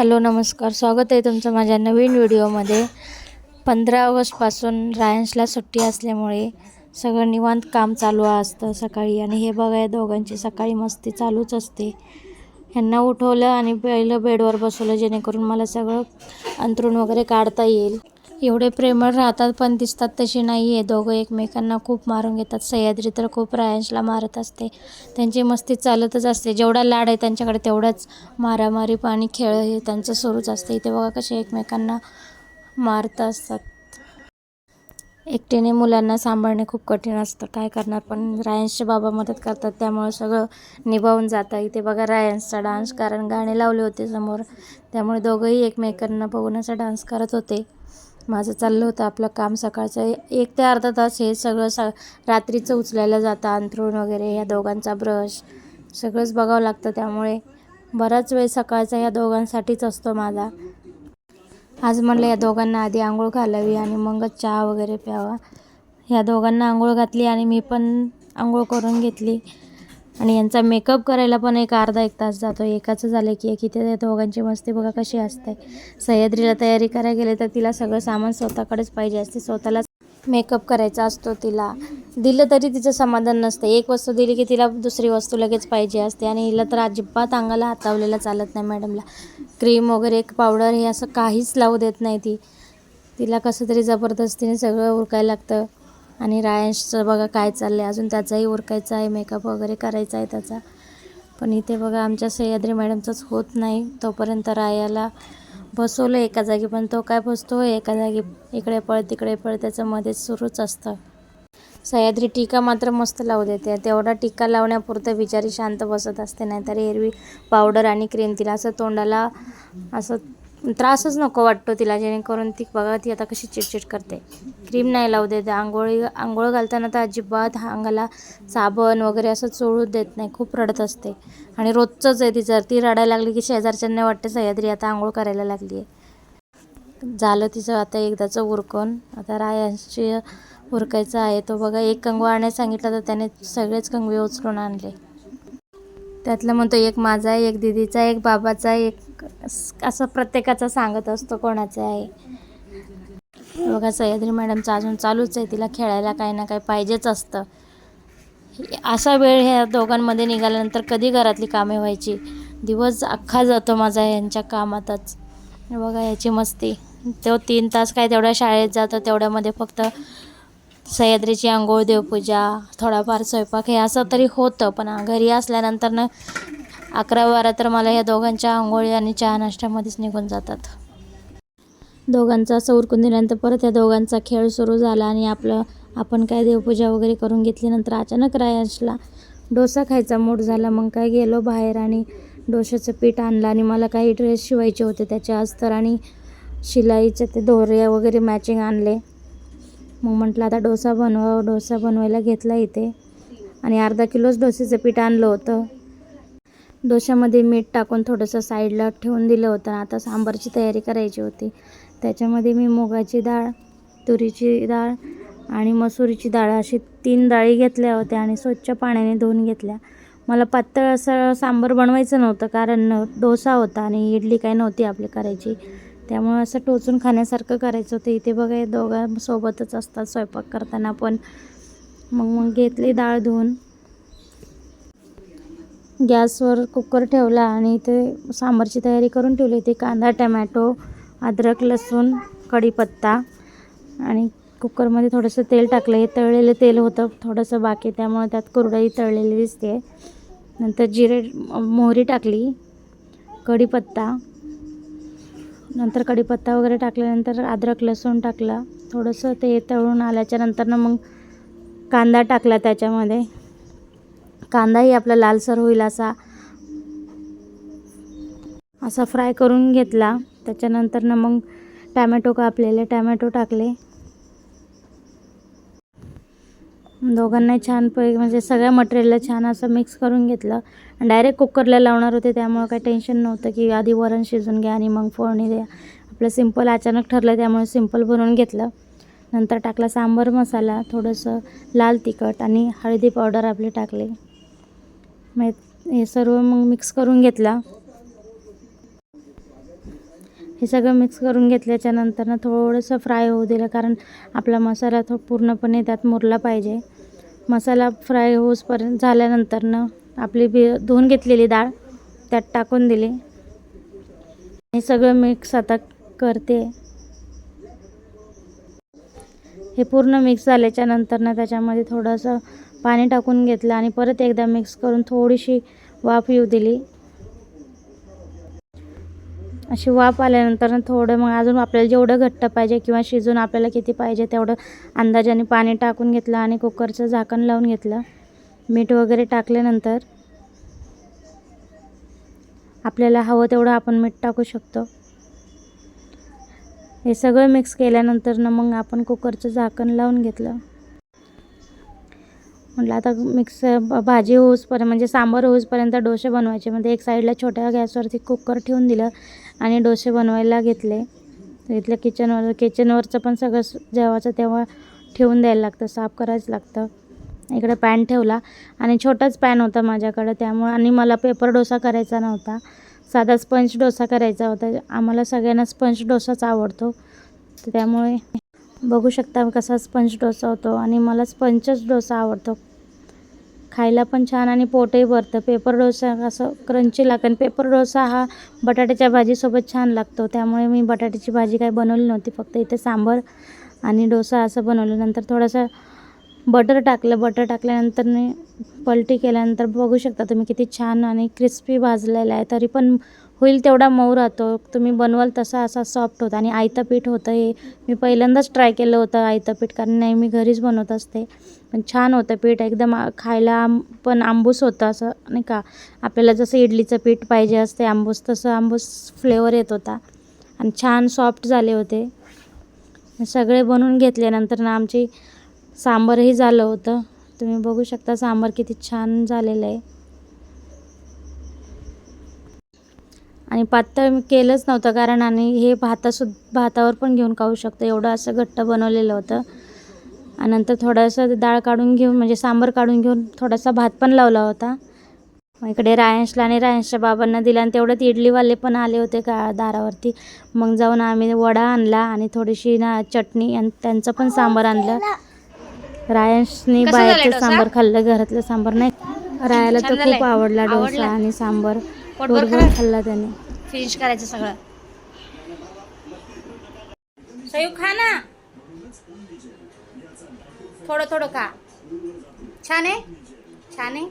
Hello नमस्कार. स्वागत आहे तुमचं माझ्या नवीन व्हिडिओमध्ये. पंधरा ऑगस्टपासून रायन्सला सुट्टी असल्यामुळे सगळं निवांत काम चालू असतं सकाळी. आणि हे बघा या दोघांची सकाळी मस्ती चालूच असते. ह्यांना उठवलं आणि पहिलं बेडवर बसवलं जेणेकरून मला सगळं अंथरूण वगैरे काढता येईल. एवढे प्रेमळ राहतात पण दिसतात तशी नाही आहे दोघं एकमेकांना खूप मारून घेतात. सह्याद्री तर खूप रायांशला मारत असते. त्यांची मस्ती चालतच असते. जेवढा लाड आहे त्यांच्याकडे तेवढाच मारामारी पाणी खेळ हे त्यांचं सुरूच असते. इथे बघा कसे एकमेकांना मारत असतात. एकटीने मुलांना सांभाळणे खूप कठीण असतं. काय करणार? पण रायन्सचे बाबा मदत करतात. त्यामुळे सगळं निभावून जातं. इथे बघा रायन्सचा डान्स कारण गाणे लावले होते समोर. त्यामुळे दोघंही एकमेकांना बघून असा डान्स करत होते. माझं चाललं होतं आपलं काम सकाळचं. एक ते अर्धा तास हे सगळं स रात्रीचं उचलायला जातं. अंथरूण वगैरे ह्या दोघांचा ब्रश. सगळंच बघावं लागतं त्यामुळे. बराच वेळ सकाळचा या दोघांसाठीच असतो माझा. आज म्हणलं या दोघांना आधी आंघोळ घालावी आणि मगच चहा वगैरे प्यावा. ह्या दोघांना आंघोळ घातली आणि मी पण आंघोळ करून घेतली. आणि यांचा मेकअप करायला पण एक अर्धा एक तास जातो. एकाचं झालं की एक इथे त्या दोघांची मस्ती बघा कशी असते. सह्याद्रीला तयारी करायला गेले तर तिला सगळं सामान स्वतःकडेच पाहिजे असते. स्वतःलाच मेकअप करायचा असतो तिला. दिलं तरी तिचं समाधान नसतं. एक वस्तू दिली की तिला दुसरी वस्तू लगेच पाहिजे असते आणि हिला तर अजिबात अंगाला हातावलेला चालत नाही मॅडमला. क्रीम वगैरे पावडर हे असं काहीच लावू देत नाही ती. तिला कसं तरी जबरदस्तीने सगळं उरकायला लागतं. आणि रायन्सचं बघा काय चाललं आहे अजून त्याचाही उरकायचा आहे. मेकअप वगैरे करायचा आहे त्याचा. पण इथे बघा आमच्या सह्याद्री मॅडमचंच होत नाही. तोपर्यंत रायाला बसवलं एका जागी. पण तो काय बसतो? एका जागी. इकडे पळ तिकडे पळ. त्याचं मध्येच सुरूच असतं. सह्याद्री टीका मात्र मस्त लावू देते. तेवढा टीका लावण्यापुरतं बिचारी शांत बसत असते नाहीतर एरवी पावडर आणि क्रीम तिला असं तोंडाला असं त्रासच नको वाटतो तिला जेणेकरून ती बघा ती आता कशी चिडचिड करते. क्रीम नाही लावू देते. आंघोळी आंघोळ घालताना तर अजिबात अंगाला साबण वगैरे असं चोळूच देत नाही. खूप रडत असते. आणि रोजचंच आहे तिचं ती रडायला लागली की शेजारच्यांना वाटते सह्याद्री आता आंघोळ करायला लागली आहे झालं तिचं आता एकदाचं उरकून. आता रायांशी उरकायचा आहे. तो बघा एक कंगवा आणायला सांगितलं तर त्याने सगळेच कंगवे उचलून आणले. त्यातलं म्हणतो एक माझा आहे एक दिदीचा एक बाबाचा एक असं प्रत्येकाचा सांगत असतो कोणाचं आहे. बघा सह्याद्री मॅडमचं अजून चालूच आहे. तिला खेळायला काही ना काही पाहिजेच असतं. असा वेळ ह्या दोघांमध्ये निघाल्यानंतर कधी घरातली कामे व्हायची? दिवस अख्खा जातो माझा यांच्या कामातच. बघा याची मस्ती. तो तीन तास काय तेवढ्या शाळेत जातं तेवढ्यामध्ये फक्त सह्याद्रीची आंघोळ देवपूजा थोडाफार स्वयंपाक हे असं तरी होतं. पण घरी असल्यानंतर ना अकरा बारा तर मला ह्या दोघांच्या आंघोळी आणि चहा नाश्त्यामध्येच निघून जातात. दोघांचा असं उरकून दिल्यानंतर परत या दोघांचा खेळ सुरू झाला आणि आपलं आपण काय देवपूजा वगैरे करून घेतल्यानंतर अचानक रायशला डोसा खायचा मूड झाला. मग काय गेलो बाहेर आणि डोशाचं पीठ आणलं आणि मला काही ड्रेस शिवायचे होते त्याचे अस्तर आणि शिलाईचे ते दोरे वगैरे मॅचिंग आणले. मग म्हटलं आता डोसा बनवा डोसा बनवायला घेतला इथे. आणि अर्धा किलोच डोसेचं पीठ आणलं होतं. डोशामध्ये मीठ टाकून थोडंसं साईडला ठेवून दिलं होतं आता सांबारची तयारी करायची होती. त्याच्यामध्ये मी मुगाची डाळ तुरीची डाळ आणि मसुरीची डाळ अशी तीन डाळी घेतल्या होत्या आणि स्वच्छ पाण्याने धुवून घेतल्या. मला पातळ असं सांबार बनवायचं नव्हतं कारण डोसा होता आणि इडली काही नव्हती आपली करायची. त्यामुळं असं टोचून खाण्यासारखं करायचं होतं. इथे बघा हे दोघं सोबतच असतात स्वयंपाक करताना पण. मग मग घेतली डाळ धुवून. गॅसवर कुकर ठेवला आणि इथे सांबारची तयारी करून ठेवली होती. कांदा टमॅटो अद्रक लसूण कढीपत्ता आणि कुकरमध्ये थोडंसं तेल टाकलं. हे तळलेलं तेल होतं थोडंसं बाकी त्यामुळे त्यात कुरडई तळलेली दिसते. नंतर जिरे मोहरी टाकली. कढीपत्ता. नंतर कढीपत्ता वगैरे टाकल्यानंतर अद्रक लसूण टाकला. थोडंसं ते तळून आल्याच्यानंतर मग कांदा टाकला त्याच्यामध्ये. कांदाही आपला लालसर होईल असा. असा फ्राय करून घेतला. त्याच्यानंतर ना मग टॅमॅटो कापलेले. टॅमॅटो टाकले. दोघांनाही छान पैकी म्हणजे सगळ्या मटेरियलला छान असं मिक्स करून घेतलं. डायरेक्ट कुकरला लावणार होते त्यामुळं काही टेन्शन नव्हतं की आधी वरण शिजून घ्या आणि मग फोडणी द्या. आपलं सिंपल अचानक ठरलं त्यामुळे सिंपल बनवून घेतलं. नंतर टाकला सांबर मसाला थोडंसं लाल तिखट आणि हळदी पावडर आपली टाकली. मग हे सर्व मग मिक्स करून घेतला. हे सगळं मिक्स करून घेतल्याच्यानंतर ना थोडंसं फ्राय होऊ दिलं. कारण आपला मसाला तो पूर्णपणे त्यात मुरला पाहिजे. मसाला फ्राय होऊसपर्यंत झाल्यानंतर ना आपली बी धुवून घेतलेली डाळ त्यात टाकून दिली. हे सगळं मिक्स आता करते. हे पूर्ण मिक्स झाल्याच्यानंतर ना त्याच्यामध्ये थोडंसं पाणी टाकून घेतलं आणि परत एकदा मिक्स करून थोडीशी वाफ येऊ दिली. अशी वाफ आल्यानंतर थोडं मग अजून आपल्याला जेवढं घट्ट पाहिजे किंवा शिजून आपल्याला किती पाहिजे तेवढं अंदाजाने पाणी टाकून घेतलं आणि कुकरचं झाकण लावून घेतलं. मीठ वगैरे टाकल्यानंतर आपल्याला हवं तेवढं आपण मीठ टाकू शकतो. हे सगळं मिक्स केल्यानंतर ना मग आपण कुकरचं झाकण लावून घेतलं. म्हटलं आता मिक्स भाजी होऊसपर्यंत म्हणजे सांबार होऊसपर्यंत डोसे बनवायचे. म्हणजे एक साईडला छोट्या गॅसवरती कुकर ठेवून दिलं. आणि डोसे बनवायला घेतले. तर इथलं किचनवर किचनवरचं पण सगळं जेवायचं जेव्हाचं तेव्हा ठेवून द्यायला लागतं साफ करायचं लागतं. इकडे पॅन ठेवला आणि छोटाच पॅन होता माझ्याकडं त्यामुळे आणि मला पेपर डोसा करायचा नव्हता. साधा स्पंज डोसा करायचा होता. आम्हाला सगळ्यांना स्पंज डोसाच आवडतो. तर त्यामुळे बघू शकता कसा स्पंज डोसा होतो. आणि मला स्पंजच डोसा आवडतो. खायला पण छान आणि पोटही भरतं. पेपर डोसा असं क्रंची लागतं. आणि पेपर डोसा हा बटाट्याच्या भाजीसोबत छान लागतो. त्यामुळे मी बटाट्याची भाजी काही बनवली नव्हती. फक्त इथे सांबार आणि डोसा असं बनवलं. नंतर थोडंसं बटर टाकलं. बटर टाकल्यानंतर मी पलटी केल्यानंतर बघू शकता तुम्ही किती छान आणि क्रिस्पी भाजलेला आहे. तरी पण होईल तेवढा मऊ राहतो. तुम्ही बनवाल तसा असा सॉफ्ट होता आणि आयतं पीठ होतं हे. मी पहिल्यांदाच ट्राय केलं होतं आयतं पीठ कारण नाही मी घरीच बनवत असते. पण छान होतं पीठ. एकदम खायला पण आंबूस होतं असं नाही का? आपल्याला जसं इडलीचं पीठ पाहिजे असते आंबूस तसं आंबूस फ्लेवर येत होता. आणि छान सॉफ्ट झाले होते. सगळे बनवून घेतल्यानंतर ना आमची सांबारही झालं होतं. तुम्ही बघू शकता सांबार किती छान झालेलं आहे. आणि पातळ मी केलंच नव्हतं कारण आणि हे भातासुद्धा भातावर पण घेऊन खाऊ शकतो. एवढं असं घट्ट बनवलेलं होतं. आणि नंतर थोडंसं डाळ काढून घेऊन म्हणजे सांबार काढून घेऊन थोडासा भात पण लावला होता. मग इकडे रायांशला आणि रायांशच्या बाबांना दिला आणि तेवढ्यात इडलीवाले पण आले होते का दारावरती. मग जाऊन आम्ही वडा आणला आणि थोडीशी ना चटणी आणि त्यांचं पण सांबार आणलं. रायांशनी बाहेरचं? सांबार खाल्लं घरातलं सांबार नाही. रायाला तर? खूप आवडला डोसा? आणि सांबार. पोटभर. खाल्ला त्याने. फिनिश करायचं सगळं. सयू खा ना. थोडं थोडं खा. छान आहे? छान आहे?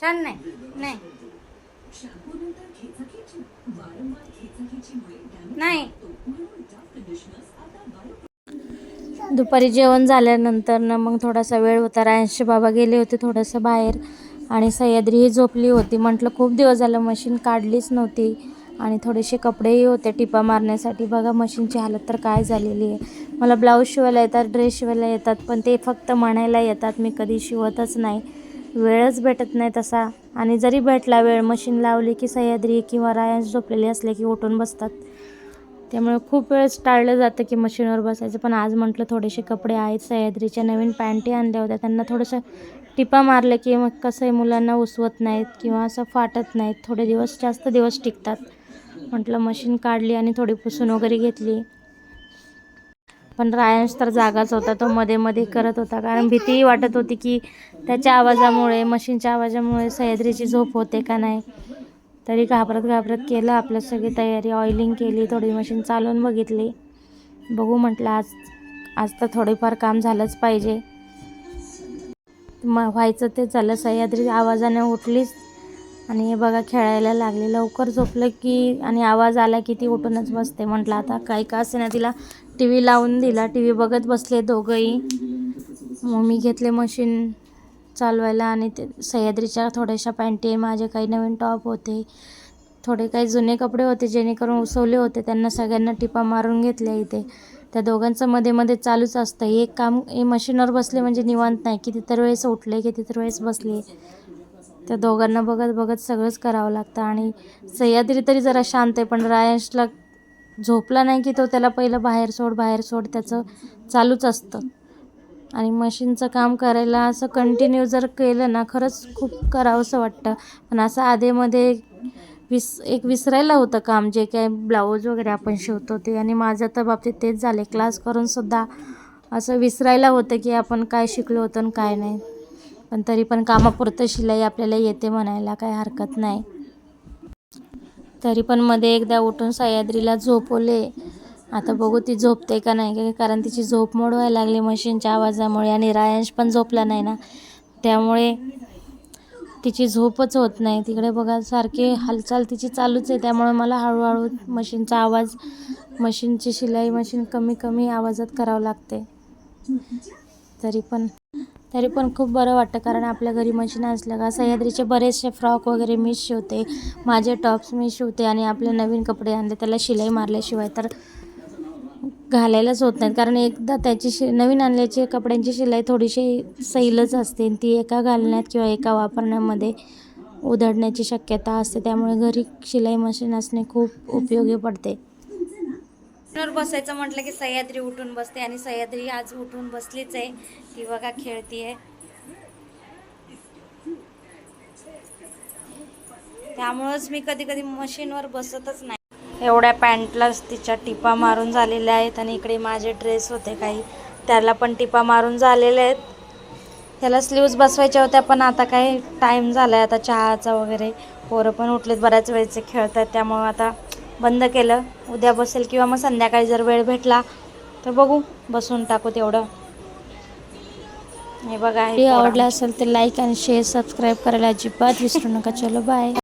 छान नाही? नाही. नाही. दुपारी जेवण झाल्यानंतर ना मग थोडासा वेळ होता. रायांशी बाबा गेले होते थोडंसं बाहेर. आणि सह्याद्रीही झोपली होती. म्हटलं खूप दिवस झालं मशीन काढलीच नव्हती आणि थोडेसे कपडेही होते टिपा मारण्यासाठी. बघा मशीनची हालत तर काय झालेली आहे. मला ब्लाऊज शिवायला येतात ड्रेस शिवायला येतात पण ते फक्त म्हणायला येतात मी कधी शिवतच नाही. वेळच भेटत नाही तसा. आणि जरी भेटला वेळ मशीन लावली की सह्याद्री किंवा रायांश झोपलेले असले की उठून बसतात. त्यामुळे खूप वेळेस टाळलं जातं की मशीनवर बसायचं. पण आज म्हटलं थोडेसे कपडे आहेत. सह्याद्रीच्या नवीन पॅन्टी आणल्या होत्या. त्यांना थोडंसं टिपा मारलं की मग कसं आहे मुलांना उसवत नाहीत किंवा असं फाटत नाहीत. थोडे दिवस जास्त दिवस टिकतात. म्हटलं मशीन काढली आणि थोडी पुसून वगैरे घेतली. पण रायांश तर जागाच होता तो मध्ये मध्ये करत होता. कारण भीतीही वाटत होती की त्याच्या आवाजामुळे मशीनच्या आवाजामुळे सह्याद्रीची झोप होते का नाही. तरी घाबरत घाबरत केलं आपलं सगळी तयारी. ऑइलिंग केली थोडी मशीन चालवून बघितली. बघू म्हटलं आज आज तर थोडेफार काम झालंच पाहिजे. म व्हायचं ते झालं. सह्याद्री आवाजाने उठलीच. आणि हे बघा खेळायला लागले. लवकर झोपलं की आणि आवाज आला की ती उठूनच बसते. म्हटलं आता काही का असेना तिला टी व्ही लावून दिला. टी व्ही बघत बसले दोघंही. मग मी घेतले मशीन चालवायला आणि ते सह्याद्रीच्या थोड्याशा पॅन्टी माझे काही नवीन टॉप होते. थोडे काही जुने कपडे होते जेणेकरून उसवले होते. त्यांना सगळ्यांना टिपा मारून घेतल्या इथे. त्या दोघांचं मध्ये मध्ये चालूच असतं. हे काम हे मशीनवर बसले म्हणजे निवांत नाही. कितीतरी वेळेस उठले कितीतरी वेळेस बसले. त्या दोघांना बघत बघत सगळंच करावं लागतं. आणि सह्याद्री तरी जरा शांत आहे पण रायशला झोपला नाही की तो त्याला पहिलं बाहेर सोड बाहेर सोड त्याचं चालूच असतं. आणि मशीनचं काम करायला असं कंटिन्यू जर केलं ना खरंच खूप करावंसं वाटतं. पण असं आधेमध्ये विस एक विसरायला होतं काम जे काय ब्लाऊज वगैरे आपण शिवतो ते. आणि माझ्या तर बाबतीत तेच झाले. क्लास करूनसुद्धा असं विसरायला होतं की आपण काय शिकलो होतो आणि काय नाही. पण तरी पण कामापुरतं शिलाई आपल्याला येते म्हणायला काही हरकत नाही. तरी पण मध्ये एकदा उठून सह्याद्रीला झोपवले. आता बघू ती झोपते का नाही का कारण तिची झोप मोड व्हायला लागली मशीनच्या आवाजामुळे आणि रायांश पण झोपला नाही ना. त्यामुळे तिची झोपच होत नाही. तिकडे बघा सारखी हालचाल तिची चालूच आहे. त्यामुळे मला हळूहळू मशीनचा आवाज मशीनची शिलाई मशीन कमी कमी आवाजात करावं लागते. तरी पण तरी पण खूप बरं वाटतं कारण आपल्या घरी मशीन असल्या का सह्याद्रीचे बरेचसे फ्रॉक वगैरे मी शिवते. माझे टॉप्स मी शिवते आणि आपले नवीन कपडे आणले त्याला शिलाई मारल्याशिवाय. तर घालायलाच होत नाहीत. कारण एकदा त्याची शि नवीन आणल्याची कपड्यांची शिलाई थोडीशी सैलच असते ती एका घालण्यात किंवा एका वापरण्यामध्ये उधळण्याची शक्यता असते. त्यामुळे घरी शिलाई मशीन असणे खूप उपयोगी पडते. बसायचं म्हटलं की सह्याद्री उठून बसते आणि सह्याद्री आज उठून बसलीच आहे. ती बघा खेळतीये. त्यामुळंच मी कधी कधी मशीनवर बसतच नाही. एवढ्या पॅन्टलाच तिच्या टिपा मारून झालेल्या आहेत आणि इकडे माझे ड्रेस होते काही. त्याला पण टिपा मारून झालेले आहेत. त्याला स्लीव्ज बसवायच्या होत्या पण आता काही टाईम झाला आहे आता चहाचा वगैरे पोरं पण उठलेत बऱ्याच वेळचे खेळत आहेत त्यामुळं आता बंद केलं. उद्या बसेल किंवा मग संध्याकाळी जर वेळ भेटला तर बघू. बसून टाकू तेवढं. हे बघा हे. आवडला असेल तर लाईक आणि शेअर सबस्क्राईब करायला अजिबात विसरू नका. चलो बाय